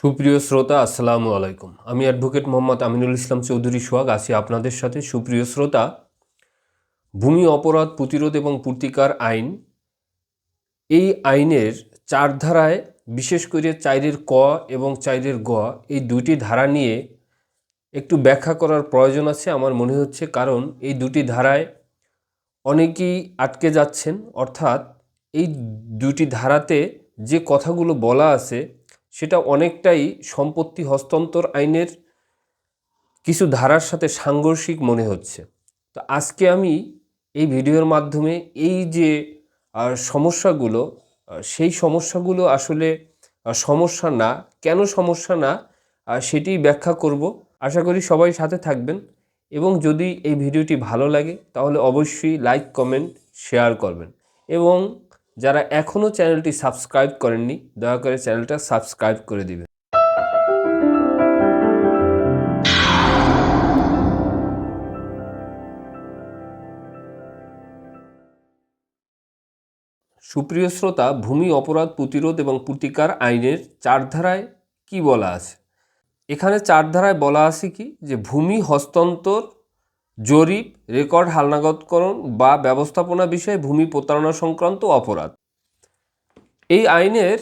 সুপ্রিয় শ্রোতা, আসসালামু আলাইকুম। আমি অ্যাডভোকেট মোহাম্মদ আমিনুল ইসলাম চৌধুরী সোহাগ। আছি আপনাদের সাথে। সুপ্রিয় শ্রোতা, ভূমি অপরাধ প্রতিরোধ এবং প্রতিকার আইন, এই আইনের চার ধারায় বিশেষ করে চাইরের ক এবং চাইরের গ, এই দুটি ধারা নিয়ে একটু ব্যাখ্যা করার প্রয়োজন আছে আমার মনে হচ্ছে। কারণ এই দুটি ধারায় অনেকেই আটকে যাচ্ছেন। অর্থাৎ এই দুটি ধারাতে যে কথাগুলো বলা আছে সেটা অনেকটাই সম্পত্তি হস্তান্তর আইনের কিছু ধারার সাথে সাংঘর্ষিক মনে হচ্ছে। তো আজকে আমি এই ভিডিওর মাধ্যমে এই যে সমস্যাগুলো সেই সমস্যাগুলো আসলে সমস্যা না, কেন সমস্যা না সেটি ব্যাখ্যা করব। আশা করি সবাই সাথে থাকবেন এবং যদি এই ভিডিওটি ভালো লাগে তাহলে অবশ্যই লাইক, কমেন্ট, শেয়ার করবেন এবং যারা এখনও চ্যানেলটি সাবস্ক্রাইব করেননি, দয়া করে চ্যানেলটা সাবস্ক্রাইব করে দিবেন। সুপ্রিয় শ্রোতা, ভূমি অপরাধ প্রতিরোধ এবং প্রতিকার আইনের চার ধারায় কি বলা আছে? এখানে চার ধারায় বলা আছে কি? যে ভূমি হস্তান্তর জরিপ, রেকর্ড হালনাগতকরণ বা ব্যবস্থাপনা বিষয়ে ভূমি প্রতারণা সংক্রান্ত অপরাধ। এই আইনের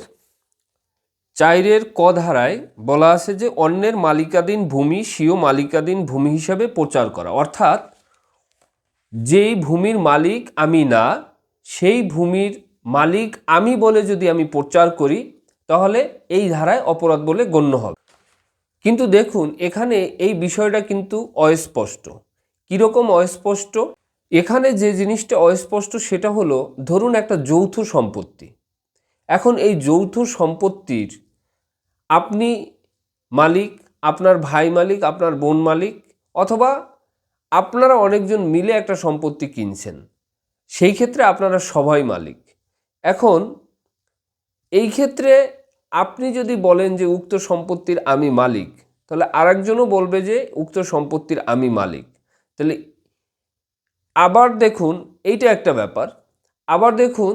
চাইরের ক ধারায় বলা আছে যে অন্যের মালিকাধীন ভূমি স্বীয় মালিকাধীন ভূমি হিসাবে প্রচার করা। অর্থাৎ যেই ভূমির মালিক আমি না, সেই ভূমির মালিক আমি বলে যদি আমি প্রচার করি, তাহলে এই ধারায় অপরাধ বলে গণ্য হবে। কিন্তু দেখুন, এখানে এই বিষয়টা কিন্তু অস্পষ্ট। কীরকম অস্পষ্ট? এখানে যে জিনিসটা অস্পষ্ট সেটা হলো, ধরুন একটা যৌথ সম্পত্তি। এখন এই যৌথ সম্পত্তির আপনি মালিক, আপনার ভাই মালিক, আপনার বোন মালিক, অথবা আপনারা অনেকজন মিলে একটা সম্পত্তি কিনছেন, সেই ক্ষেত্রে আপনারা সবাই মালিক। এখন এই ক্ষেত্রে আপনি যদি বলেন যে উক্ত সম্পত্তির আমি মালিক, তাহলে আরেকজনও বলবে যে উক্ত সম্পত্তির আমি মালিক। তাহলে আবার দেখুন, এইটা একটা ব্যাপার। আবার দেখুন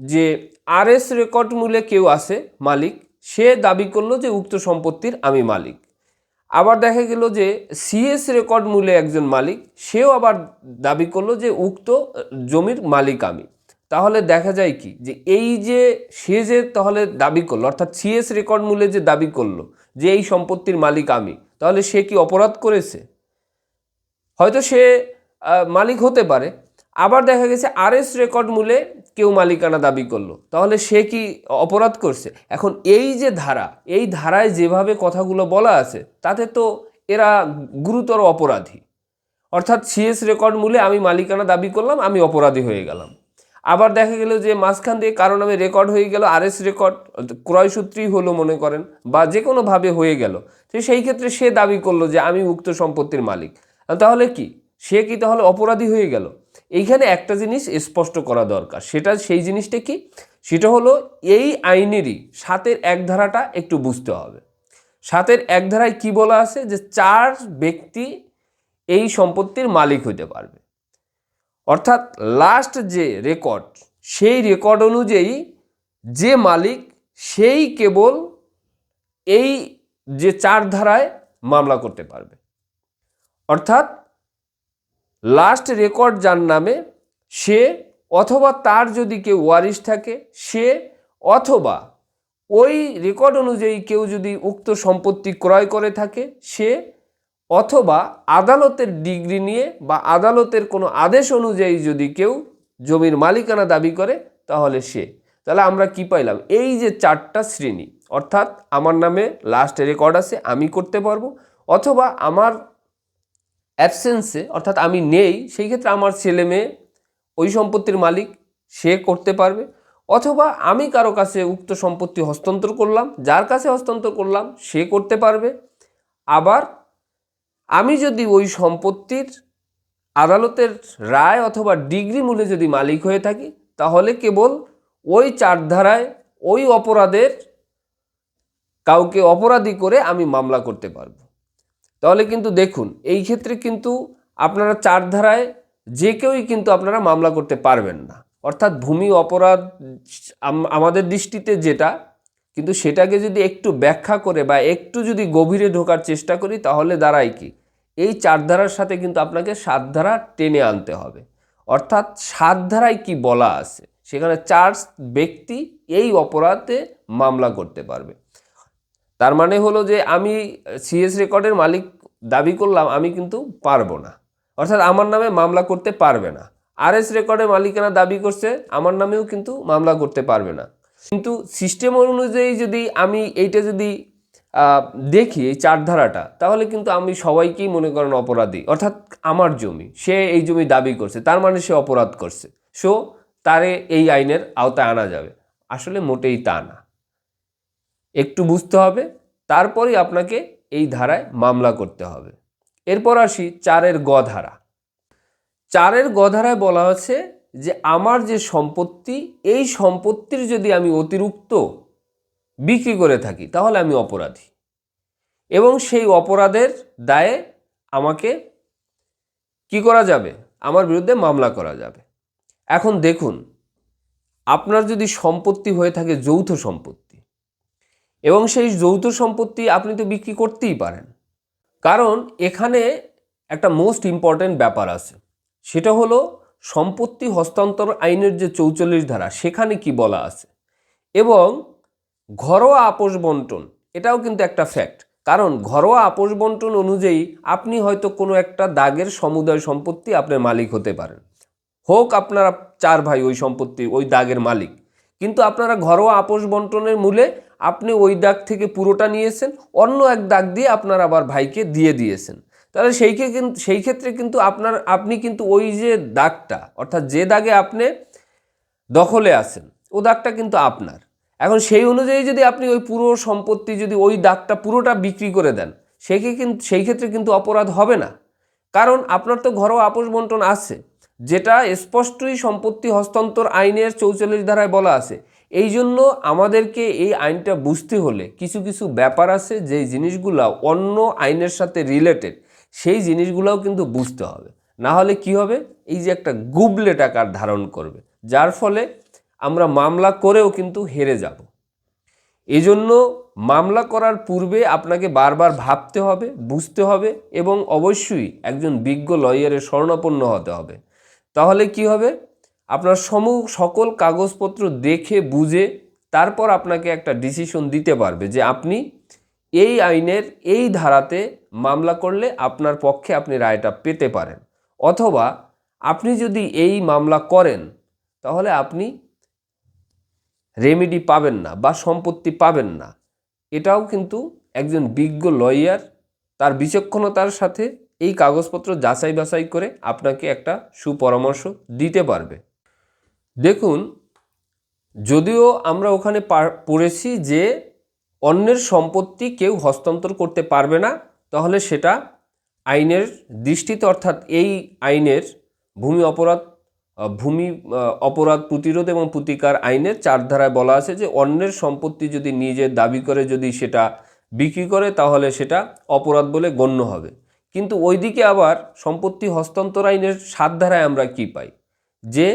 যে আরএস রেকর্ড মূলে কেউ আছে, মালিক, সে দাবি করল যে উক্ত সম্পত্তির আমি মালিক। আবার দেখা গেল যে সিএস রেকর্ড মূলে একজন মালিক, সেও আবার দাবি করল যে উক্ত জমির মালিক আমি। তাহলে দেখা যায় কি, যে এই যে সে যে তাহলে দাবি করল, অর্থাৎ সিএস রেকর্ড মূলে যে দাবি করল, যে এই সম্পত্তির মালিক আমি, তাহলে সে কি অপরাধ করেছে? হয়তো সে মালিক হতে পারে। আবার দেখা গেছে আরএস রেকর্ড মূলে কেউ মালিকানা দাবি করল। তাহলে সে কি অপরাধ করছে? এখন এই যে ধারা, এই ধারায় যেভাবে কথাগুলো বলা আছে, তাতে তো এরা গুরুতর অপরাধী। অর্থাৎ সিএস রেকর্ড মূলে আমি মালিকানা দাবি করলাম, আমি অপরাধী হয়ে গেলাম। আবার দেখা গেল যে মাঝখান দিয়ে কারও নামে রেকর্ড হয়ে গেল, আরএস রেকর্ড ক্রয়সূত্রই হলো মনে করেন, বা যে কোনোভাবে হয়ে গেল। তো সেই ক্ষেত্রে সে দাবি করল যে আমি উক্ত সম্পত্তির মালিক। তাহলে কি? সে কি তাহলে অপরাধী হয়ে গেল? এইখানে একটা জিনিস স্পষ্ট করা দরকার। সেটা সেই জিনিসটা কি? সেটা হলো এই আইনেরই সাতের এক ধারাটা একটু বুঝতে হবে। সাতের এক ধারায় কি বলা আছে? যে চার ব্যক্তি এই সম্পত্তির মালিক হইতে পারবে। অর্থাৎ লাস্ট যে রেকর্ড সেই রেকর্ড অনুযায়ী যে মালিক, সেই কেবল এই যে চার ধারায় মামলা করতে পারবে। অর্থাৎ লাস্ট রেকর্ড যার নামে সে অথবা তার যদি কেউ ওয়ারিশ থাকে, সে অথবা ওই রেকর্ড অনুযায়ী কেউ যদি উক্ত সম্পত্তি ক্রয় করে থাকে, সে অথবা আদালতের ডিগ্রি নিয়ে বা আদালতের কোনো আদেশ অনুযায়ী যদি কেউ জমির মালিকানা দাবি করে, তাহলে সে। তাহলে আমরা কি পাইলাম? এই যে চারটা শ্রেণি, অর্থাৎ আমার নামে লাস্ট রেকর্ড আছে, আমি করতে পারব, অথবা আমার অ্যাবসেন্সে অর্থাৎ আমি নেই, সেই ক্ষেত্রে আমার ছেলে মেয়ে, ওই সম্পত্তির মালিক, সে করতে পারবে। অথবা আমি কারও কাছে উক্ত সম্পত্তি হস্তান্তর করলাম, যার কাছে হস্তান্তর করলাম, সে করতে পারবে। আবার আমি যদি ওই সম্পত্তির আদালতের রায় অথবা ডিগ্রি মূলে যদি মালিক হয়ে থাকি, তাহলে কেবল ওই চারধারায়, ওই অপরাধের কাউকে অপরাধী করে আমি মামলা করতে পারব। তাহলে কিন্তু দেখুন, এই ক্ষেত্রে কিন্তু আপনারা চার ধারায় যে কেউই কিন্তু আপনারা মামলা করতে পারবেন না। অর্থাৎ ভূমি অপরাধ আমাদের দৃষ্টিতে যেটা, কিন্তু সেটাকে যদি একটু ব্যাখ্যা করে বা একটু যদি গভীরে ঢোকার চেষ্টা করি, তাহলে দাঁড়ায় কি? এই চার ধারার সাথে কিন্তু আপনাকে সাত ধারা টেনে আনতে হবে। অর্থাৎ সাত ধারায় কি বলা আছে? সেখানে চার ব্যক্তি এই অপরাধে মামলা করতে পারবে। তার মানে হলো যে আমি সিএস রেকর্ডের মালিক দাবি করলাম, আমি কিন্তু পারব না। অর্থাৎ আমার নামে মামলা করতে পারবে না। আর এস রেকর্ডের মালিকানা দাবি করছে, আমার নামেও কিন্তু মামলা করতে পারবে না। কিন্তু সিস্টেম অনুযায়ী যদি আমি এইটা যদি দেখি এই চার ধারাটা তাহলে কিন্তু আমি সবাইকেই মনে করেন অপরাধী। অর্থাৎ আমার জমি, সে এই জমি দাবি করছে, তার মানে সে অপরাধ করছে। সো তারে এই আইনের আওতায় আনা যাবে। আসলে মোটেই তা না। একটু বুঝতে হবে, তারপরেই আপনাকে এই ধারায় মামলা করতে হবে। এরপর আসি চারের গ ধারা। চারের গ ধারায় বলা হচ্ছে যে, আমার যে সম্পত্তি, এই সম্পত্তির যদি আমি অতিরিক্ত বিক্রি করে থাকি, তাহলে আমি অপরাধী। এবং সেই অপরাধের দায়ে আমাকে কি করা যাবে? আমার বিরুদ্ধে মামলা করা যাবে। এখন দেখুন, আপনার যদি সম্পত্তি হয়ে থাকে যৌথ সম্পত্তি এবং সেই যৌথ সম্পত্তি আপনি তো বিক্রি করতেই পারেন। কারণ এখানে একটা মোস্ট ইম্পর্ট্যান্ট ব্যাপার আছে। সেটা হলো সম্পত্তি হস্তান্তর আইনের যে চৌচল্লিশ ধারা, সেখানে কি বলা আছে? এবং ঘরোয়া আপোষ বন্টন, এটাও কিন্তু একটা ফ্যাক্ট কারণ ঘরোয়া আপোষ বন্টন অনুযায়ী আপনি হয়তো কোনো একটা দাগের সমুদায় সম্পত্তি আপনার মালিক হতে পারেন। হোক আপনারা চার ভাই ওই সম্পত্তি, ওই দাগের মালিক। কিন্তু আপনারা ঘরোয়া আপোষ বন্টনের মূলে আপনি ওই দাগ থেকে পুরোটা নিয়েছেন, অন্য এক দাগ দিয়ে আপনার আবার ভাইকে দিয়ে দিয়েছেন। তাহলে সেই ক্ষে- কিন্তু সেই ক্ষেত্রে কিন্তু আপনার, আপনি কিন্তু ওই যে দাগটা, অর্থাৎ যে দাগে আপনি দখলে আছেন, ও দাগটা কিন্তু আপনার। এখন সেই অনুযায়ী যদি আপনি ওই পুরো সম্পত্তি যদি ওই দাগটা পুরোটা বিক্রি করে দেন সেই কিন্তু সেই ক্ষেত্রে কিন্তু অপরাধ হবে না। কারণ আপনার তো ঘরোয়া আপোষ বন্টন আছে, যেটা স্পষ্টই সম্পত্তি হস্তান্তর আইনের চৌচল্লিশ ধারায় বলা আছে। এই জন্য আমাদেরকে এই আইনটা বুঝতে হলে কিছু কিছু ব্যাপার আছে যে জিনিসগুলো অন্য আইনের সাথে রিলেটেড সেই জিনিসগুলোও কিন্তু বুঝতে হবে। না হলে কি হবে? এই যে একটা গুবলেট আকার ধারণ করবে, যার ফলে আমরা মামলা করেও কিন্তু হেরে যাব। এজন্য মামলা করার পূর্বে আপনাকে বারবার ভাবতে হবে, বুঝতে হবে এবং অবশ্যই একজন বিজ্ঞ লয়ারের স্বর্ণাপন্ন হতে হবে। তাহলে কি হবে? আপনার সমূহ সকল কাগজপত্র দেখে, বুঝে তারপর আপনাকে একটা ডিসিশন দিতে পারবে যে আপনি এই আইনের এই ধারাতে মামলা করলে আপনার পক্ষে আপনি রায়টা পেতে পারেন। অথবা আপনি যদি এই মামলা করেন, তাহলে আপনি রেমেডি পাবেন না বা সম্পত্তি পাবেন না। এটাও কিন্তু একজন বিজ্ঞ লয়ার তার বিচক্ষণতার সাথে এই কাগজপত্র যাচাই বাছাই করে আপনাকে একটা সুপরামর্শ দিতে পারবে। দেখুন, যদিও আমরা ওখানে পড়েছি যে অন্যের সম্পত্তি কেউ হস্তান্তর করতে পারবে না, তাহলে সেটা আইনের দৃষ্টিতে অর্থাৎ এই আইনের ভূমি অপরাধ ভূমি অপরাধ প্রতিরোধ এবং প্রতিকার আইনের চার ধারায় বলা আছে যে অন্যের সম্পত্তি যদি নিজের দাবি করে যদি সেটা বিক্রি করে, তাহলে সেটা অপরাধ বলে গণ্য হবে। কিন্তু ওইদিকে আবার সম্পত্তি হস্তান্তর আইনের সাত ধারায় আমরা কি পাই? যে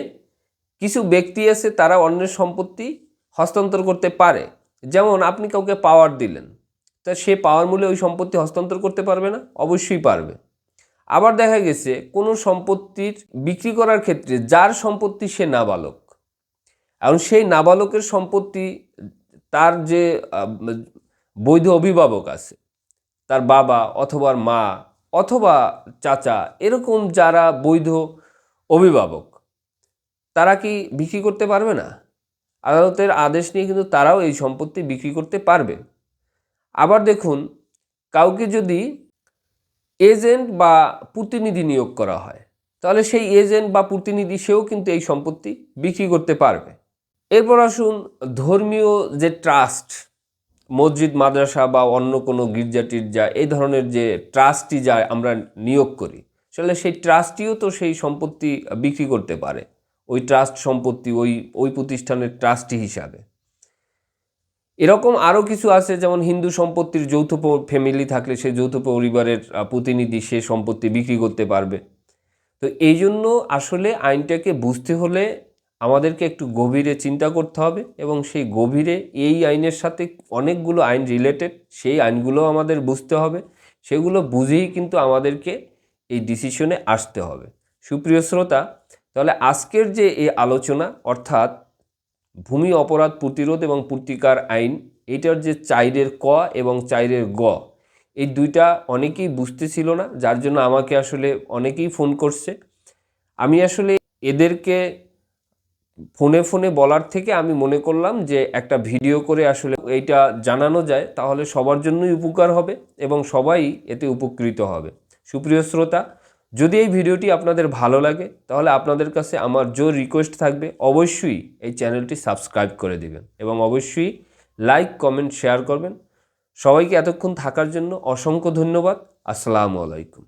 কিছু ব্যক্তি আছে তারা অন্যের সম্পত্তি হস্তান্তর করতে পারে। যেমন আপনি কাউকে পাওয়ার দিলেন, তা সে পাওয়ার মূল্যে ওই সম্পত্তি হস্তান্তর করতে পারবে না? অবশ্যই পারবে। আবার দেখা গেছে, কোনো সম্পত্তির বিক্রি করার ক্ষেত্রে যার সম্পত্তি সে নাবালক এখন সেই নাবালকের সম্পত্তি তার যে বৈধ অভিভাবক আছে, তার বাবা অথবা মা অথবা চাচা, এরকম যারা বৈধ অভিভাবক তারা কি বিক্রি করতে পারবে না? আদালতের আদেশ নিয়ে কিন্তু তারাও এই সম্পত্তি বিক্রি করতে পারবে। আবার দেখুন, কাউকে যদি এজেন্ট বা প্রতিনিধি নিয়োগ করা হয়, তাহলে সেই এজেন্ট বা প্রতিনিধি সেও কিন্তু এই সম্পত্তি বিক্রি করতে পারবে। এরপর আসুন, ধর্মীয় যে ট্রাস্ট, মসজিদ, মাদ্রাসা বা অন্য কোনো গির্জা টির্জা, এই ধরনের যে ট্রাস্টি যা আমরা নিয়োগ করি আসলে সেই ট্রাস্টিও তো সেই সম্পত্তি বিক্রি করতে পারে। ওই ট্রাস্ট সম্পত্তি, ওই ওই প্রতিষ্ঠানের ট্রাস্টি হিসাবে। এরকম আরও কিছু আছে, যেমন হিন্দু সম্পত্তির যৌথ ফ্যামিলি থাকলে সে যৌথ পরিবারের প্রতিনিধি সে সম্পত্তি বিক্রি করতে পারবে। তো এই জন্য আসলে আইনটাকে বুঝতে হলে আমাদেরকে একটু গভীরে চিন্তা করতে হবে এবং সেই গভীরে এই আইনের সাথে অনেকগুলো আইন রিলেটেড সেই আইনগুলো আমাদের বুঝতে হবে। সেগুলো বুঝেই কিন্তু আমাদেরকে এই ডিসিশনে আসতে হবে। সুপ্রিয় শ্রোতা তাহলে আজকের যে এই আলোচনা, অর্থাৎ ভূমি অপরাধ প্রতিরোধ এবং প্রতিকার আইন, এটার যে চাইরের ক এবং চাইরের গ, এই দুইটা অনেকেই বুঝতেছিল না, যার জন্য আমাকে আসলে অনেকেই ফোন করছে। আমি আসলে এদেরকে ফোনে ফোনে বলার থেকে আমি মনে করলাম যে একটা ভিডিও করে আসলে এইটা জানানো যায়, তাহলে সবার জন্যই উপকার হবে এবং সবাই এতে উপকৃত হবে। সুপ্রিয় শ্রোতা যদি এই ভিডিওটি আপনাদের ভালো লাগে, তাহলে আপনাদের কাছে আমার জোর রিকোয়েস্ট থাকবে, অবশ্যই এই চ্যানেলটি সাবস্ক্রাইব করে দিবেন এবং অবশ্যই লাইক কমেন্ট শেয়ার করবেন। সবাইকে এতক্ষণ থাকার জন্য অসংখ্য ধন্যবাদ। আসসালামু আলাইকুম।